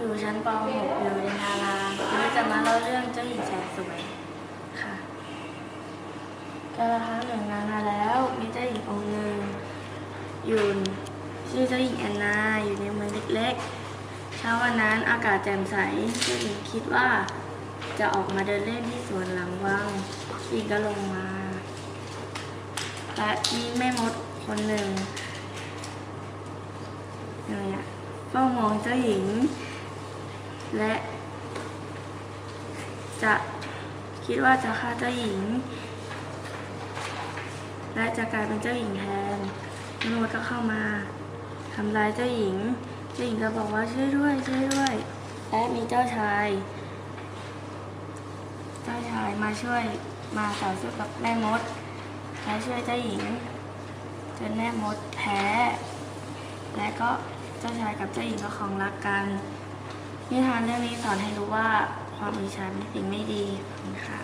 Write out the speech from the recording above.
อยู่ชั้นป .6 อยู่ในนาราวันนี้จะมาเล่าเรื่องเจ้าหญิงแสนสวยค่ะกาลครั้งหนึ่งนานมาแล้ว มีเจ้าหญิงองค์หนึ่งอยู่ชื่อเจ้าหญิงแอนนา อยู่ในเมืองเล็กๆ เช้าวันนั้นอากาศแจ่มใส เจ้าหญิงคิดว่าจะออกมาเดินเล่นที่สวนหลังวังเจ้าหญิงก็ลงมาและมีแม่มดคนหนึ่งอะไรอะเฝ้ามองเจ้าหญิง และ จะคิดว่าจะฆ่าเจ้าหญิง และจะกลายเป็นเจ้าหญิงแทนแม่มดก็เข้ามาทำร้ายเจ้าหญิง เจ้าหญิงก็บอกว่าช่วยด้วยช่วยด้วย และมีเจ้าชาย เจ้าชายมาช่วยมาต่อสู้กับแม่มดและช่วยเจ้าหญิงจนแม่มดแพ้ และก็เจ้าชายกับเจ้าหญิงก็ครองรักกัน นิทานเรื่องนี้สอนให้รู้ว่าความอิจฉาเป็นสิ่งไม่ดีค่ะ